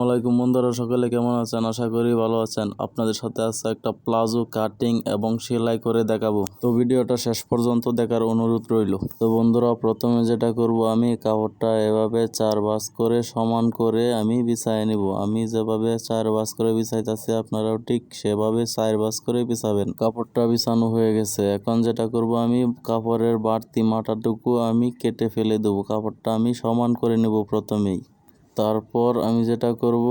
আসসালামাইকুম বন্ধুরা, সকলে কেমন আছেন? আশা করি ভালো আছেন। আপনাদের সাথে আছে একটা প্লাজো কাটিং এবং সেলাই করে দেখাবো। তো ভিডিওটা শেষ পর্যন্ত দেখার অনুরোধ রইল। তো বন্ধুরা, প্রথমে যেটা করব, আমি কাপড়টা এভাবে চার বাস করে সমান করে আমি বিছাই নিব। আমি যেভাবে চার বাস করে বিছাইতেছি, আপনারাও ঠিক সেভাবে চার বাস করে বিছাবেন। কাপড়টা বিছানো হয়ে গেছে। এখন যেটা করব, আমি কাপড়ের বাড়তি মাথাটুকু আমি কেটে ফেলে দেবো। কাপড়টা আমি সমান করে নেব প্রথমেই। তারপর আমি যেটা করব,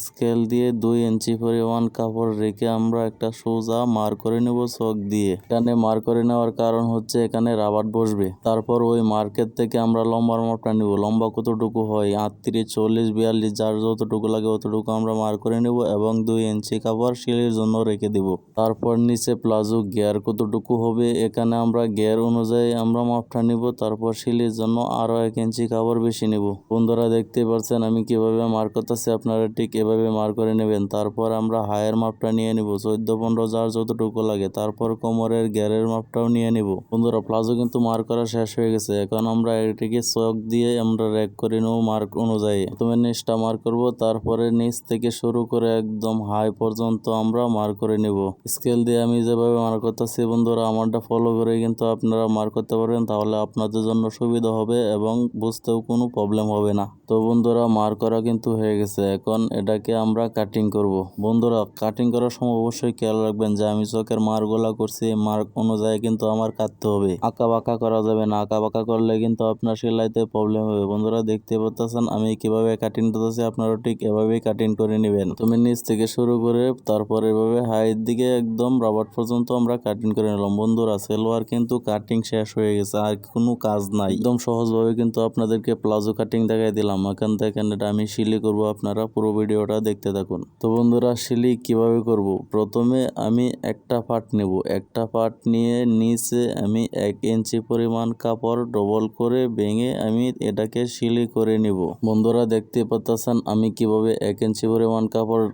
স্কেল দিয়ে দুই ইঞ্চি পরিমাণ কাপড় রেখে আমরা একটা সোজা মার করে নেব চক দিয়ে। এখানে মার করে নেওয়ার কারণ হচ্ছে এখানে রাবার বসবে। তারপর ওই মার্কেট থেকে আমরা লম্বার মাপটা নিব। লম্বা কতটুকু হয়? আটত্রিশ, চল্লিশ, বিয়াল্লিশ, যার যতটুকু লাগে অতটুকু আমরা মার করে নেব এবং দুই ইঞ্চি কাপড় সিলির জন্য রেখে দিব। তারপর নিচে প্লাজো গিয়ার কতটুকু হবে? এখানে আমরা গিয়ার অনুযায়ী আমরা মাপটা নিব। তারপর সিলির জন্য আরও এক ইঞ্চি কাপড় বেশি নেব। বন্ধুরা দেখতে পাচ্ছেন আমি কীভাবে মার করতেছি, আপনারা ঠিক এভাবে মার করে নেবেন। তারপর আমরা হায়ের মাপটা নিয়ে নিব, চোদ্দ, পনেরো, যার যতটুকু লাগে। তারপর কোমরের গ্যারের মাপটাও নিয়ে নিব। বন্ধুরা, প্লাজো কিন্তু মার করা শেষ হয়ে গেছে। এখন আমরা এটিকে চক দিয়ে আমরা র্যাক করে নেব মার্ক অনুযায়ী। প্রথমে নিচটা মার করব, তারপরে নিচ থেকে শুরু করে একদম হাই পর্যন্ত আমরা মার করে নেব। স্কেল দিয়ে আমি যেভাবে মার করতেছি, বন্ধুরা, আমারটা ফলো করে কিন্তু আপনারা মার করতে পারবেন। তাহলে আপনাদের জন্য সুবিধা হবে এবং বুঝতেও কোনো প্রবলেম হবে না। তো বন্ধুরা মার করা কিন্তু হয়ে গেছে। এখন এটাকে আমরা কাটিং করব। বন্ধুরা কাটিং করার সময় অবশ্যই খেয়াল রাখবেন যে আমি চকের মারগুলা করছি মার্ক অনুযায়ী কিন্তু আমার কাটতে হবে। আঁকা বাঁকা করা যাবে না, আঁকা বাঁকা করলে কিন্তু আপনার সেলাইতে প্রবলেম হবে। বন্ধুরা, দেখতে পাচ্ছেন আমি কীভাবে কাটিং করতেছি, আপনারা ঠিক এভাবেই কাটিং করে নেবেন। তুমি নিচ থেকে শুরু করে তারপর এভাবে হাইয়ের দিকে একদম রাবার পর্যন্ত আমরা কাটিং করে নিলাম। বন্ধুরা, সেলোয়ার কিন্তু কাটিং শেষ হয়ে গেছে, আর কোনো কাজ নাই। একদম সহজভাবে কিন্তু আপনাদেরকে প্লাজো কাটিং দেখাই দিলাম। এখান থেকে এটা আমি শিলি করব আপনারা পুরো ভিডিওটা দেখতে থাকুন। তো বন্ধুরা, শিলি কীভাবে করব? প্রথমে আমি একটা পার্ট নেব। একটা পার্ট নিয়ে নিচে আমি এক ইঞ্চি পরিমাণ কাপড় ডবল করে ভেঙে আমি এটাকে শিলি করে নিব। বন্ধুরা, দেখতে পাচ্ছেন আমি কীভাবে এক ইঞ্চি পরিমাণ কাপড়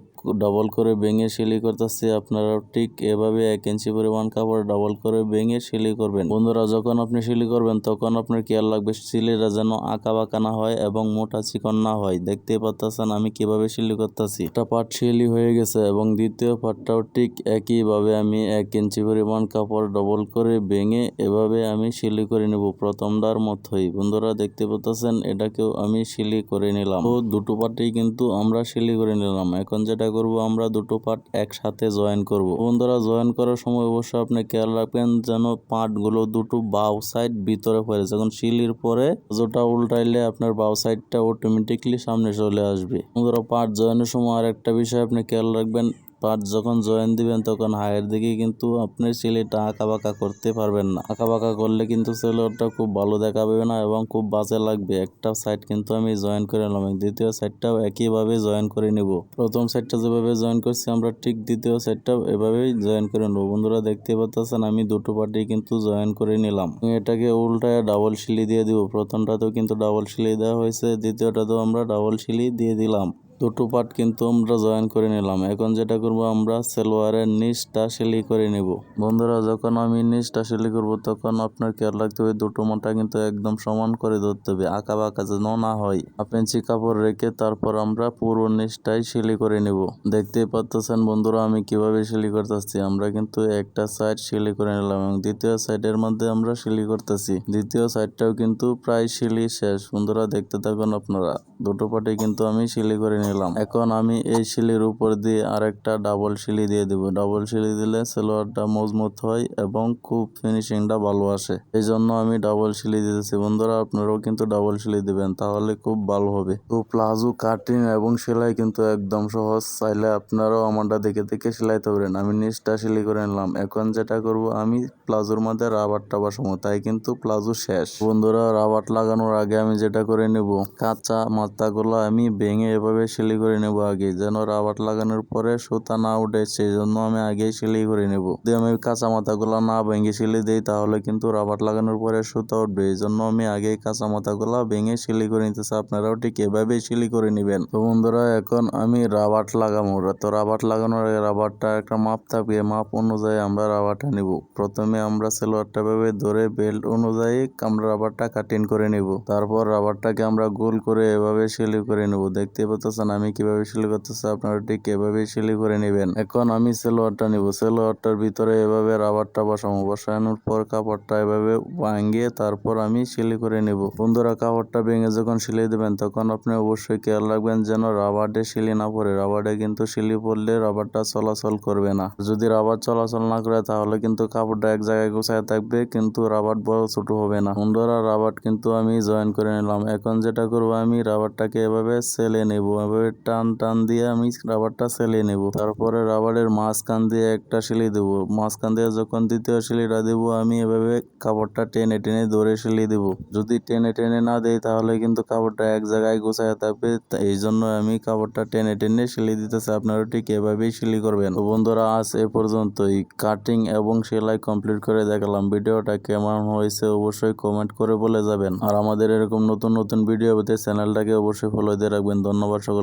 ডবল করে ভেঙে সিলি করতেছি, আপনারা ঠিক এভাবে এক ইঞ্চি পরিমাণ কাপড় ডবল করে ভেঙে সিলি করবেন। বন্ধুরা, যখন আপনি সিলি করবেন, তখন আপনার খেয়াল লাগবে? সিলিটা যেন আঁকা বাঁকা না হয় এবং মোটা চিকন না হয়। দেখতে পাচ্ছেন আমি কীভাবে সিলি করতেছি। একটা পাট সিলি হয়ে গেছে এবং দ্বিতীয় পাটটাও ঠিক একইভাবে আমি এক ইঞ্চি পরিমাণ কাপড় ডবল করে ভেঙে এভাবে আমি সিলি করে নেব প্রথমটার মতোই বন্ধুরা দেখতে পাচ্ছেন এটাকেও আমি সিলি করে নিলাম। তো দুটো পার্টেই কিন্তু আমরা সিলি করে নিলাম। এখন যেটা করব, আমরা দুটো পার্ট একসাথে জয়েন করব। বন্ধুরা জয়েন করার সময় অবশ্যই আপনি খেয়াল রাখবেন যেন পার্টগুলো দুটো বাউ সাইড ভিতরে পড়ে যখন শিলির পরে যেটা উল্টাইলে আপনার বাউ সাইডটা অটোমেটিকলি সামনে চলে আসবে। বন্ধুরা পার্ট জয়েনের সময় আর একটা বিষয় আপনি খেয়াল রাখবেন পার্ট যখন জয়েন দিবেন, তখন হায়ের দিকে কিন্তু আপনি ছেলেটা আঁকা বাঁকা করতে পারবেন না। আঁকা বাঁকা করলে কিন্তু ছেলেটা খুব ভালো দেখাবে না এবং খুব বাজে লাগবে। একটা সাইড কিন্তু আমি জয়েন করে নিলাম দ্বিতীয় সাইডটাও একইভাবে জয়েন করে নিব। প্রথম সাইডটা যেভাবে জয়েন করছি, আমরা ঠিক দ্বিতীয় সাইডটাও এভাবেই জয়েন করে নেব। বন্ধুরা দেখতে পাচ্ছেন, আমি দুটো পার্টি কিন্তু জয়েন করে নিলাম। এটাকে উল্টায় ডাবল সিলি দিয়ে দিব। প্রথমটাতেও কিন্তু ডাবল সিলি দেওয়া হয়েছে, দ্বিতীয়টাতেও আমরা ডাবল সিলি দিয়ে দিলাম। দুটো পার্ট কিন্তু আমরা জয়েন করে নিলাম। এখন যেটা করব, আমরা সেলোয়ারের নিচটা সেলাই করে নেব। বন্ধুরা, যখন আমি নিচটা সেলাই করব, তখন আপনার খেয়াল রাখতে হবে, দুটো মাথা কিন্তু একদম সমান করে ধরতে হবে, আঁকা বাঁকা যেন না হয়। ইঞ্চি কাপড় রেখে তারপর আমরা পুরো নিচটাই সেলাই করে নেব। দেখতেই পাচ্ছেন বন্ধুরা, আমি কীভাবে সেলাই করতেছি? আমরা কিন্তু একটা সাইড সেলাই করে নিলাম এবং দ্বিতীয় সাইডের মধ্যে আমরা সেলাই করতেছি। দ্বিতীয় সাইডটাও কিন্তু প্রায় সেলাই শেষ। বন্ধুরা, দেখতে থাকুন আপনারা। দুটো পাটে কিন্তু আমি সেলাই করে নিলাম। এখন আমি এই শিলির উপর দিয়ে আরেকটা ডাবল শিলি দিয়ে দিব। ডাবল শিলি দিলে সেলোয়ারটা মজবুত হয় এবং খুব ফিনিশিংটা ভালো আসে। এই জন্য আমি ডাবল শিলি দিতেছি। বন্ধুরা, আপনারাও কিন্তু ডাবল শিলি দিবেন, তাহলে খুব ভালো হবে। তো প্লাজো, কাটিং এবং সেলাই কিন্তু একদম সহজ। চাইলে আপনারাও আমারটা দেখে দেখে সেলাইতে পারেন আমি নিচটা সেলাই করে নিলাম। এখন যেটা করব, আমি প্লাজোর মধ্যে রাবারটা বসাবো। তাই কিন্তু প্লাজো শেষ। বন্ধুরা, রাবার লাগানোর আগে আমি যেটা করে নেব, কাঁচা মাথাগুলো আমি ভেঙে এভাবে সেলাই করে নেব আগে। যেন রাবার লাগানোর পরে সুতা না উঠে সেই জন্য আমি আগেই সেলাই করে নেব। যদি আমি কাঁচা মাথাগুলো না ভেঙে সেলাই দিই, তাহলে কিন্তু রাবার লাগানোর পরে সুতা উঠবে। এই জন্য আমি আগেই কাঁচা মাথাগুলো ভেঙে সেলাই করে নিতেছি। আপনারাও ঠিক এভাবেই সেলাই করে নেবেন। তো বন্ধুরা, এখন আমি রাবার লাগাবো। তো রাবার লাগানোর আগে রাবারটা একটা মাপ থাকবে। মাপ অনুযায়ী আমরা রাবারটা নিব। প্রথমে আমরা সেলোয়ারটা ভাবে ধরে বেল্ট অনুযায়ী আমরা রাবারটা কাটিং করে নিব। তারপর রাবারটাকে আমরা গোল করে এভাবে সেলাই করে নেব। দেখতে পাচ্ছেন দেখতেছেন আমি কীভাবে সেলাই করতেছি আপনারা ঠিক এভাবেই সেলাই করে নেবেন। এখন আমি সেলোয়ারটা নিব। সেলোয়ারটার ভিতরে এভাবে রাবারটা বসাবো। বসানোর পর কাপড়টা এভাবে ভাঙিয়ে তারপর আমি সেলাই করে নেব। বন্ধুরা, কাপড়টা ভেঙে যখন সেলাই দেবেন, তখন আপনি অবশ্যই খেয়াল রাখবেন যেন রাবারে সিলি না পড়ে। রাবারে কিন্তু সিলি পড়লে রাবারটা চলাচল করবে না। যদি রাবার চলাচল না করে, তাহলে কিন্তু কাপড়টা এক জায়গায় গোছায় থাকবে, কিন্তু রাবার বড় ছোট হবে না। বন্ধুরা, রাবার কিন্তু আমি জয়েন করে নিলাম। এখন যেটা করব, আমি রাবারটাকে এভাবে সেলে নেব। এভাবে টান টান দিয়ে আমি রাবারটা সেলে নেব। তারপরে রাবারের মাঝখান দিয়ে একটা সিলি দেব। মাঝখান দিয়ে যখন দ্বিতীয় সিলিটা দেব, আমি এভাবে কাপড়টা টেনে টেনে ধরে সিলি দেব। যদি টেনে টেনে না দেয় তাহলে কিন্তু কাপড়টা এক জায়গায় গোছায় থাকবে। এই জন্য আমি কাপড়টা টেনে টেনে সিলি দিতেছি। আপনারা ঠিক এভাবেই সিলি করবেন। তো বন্ধুরা, আজ এ পর্যন্তই। কাটিং এবং সেলাই কমপ্লিট করে দেখালাম। ভিডিওটা কেমন হয়েছে অবশ্যই কমেন্ট করে বলে যাবেন। আর আমাদের এরকম নতুন নতুন ভিডিও পেতে চ্যানেলটাকে অবশ্যই ফলো দিয়ে রাখবেন। ধন্যবাদ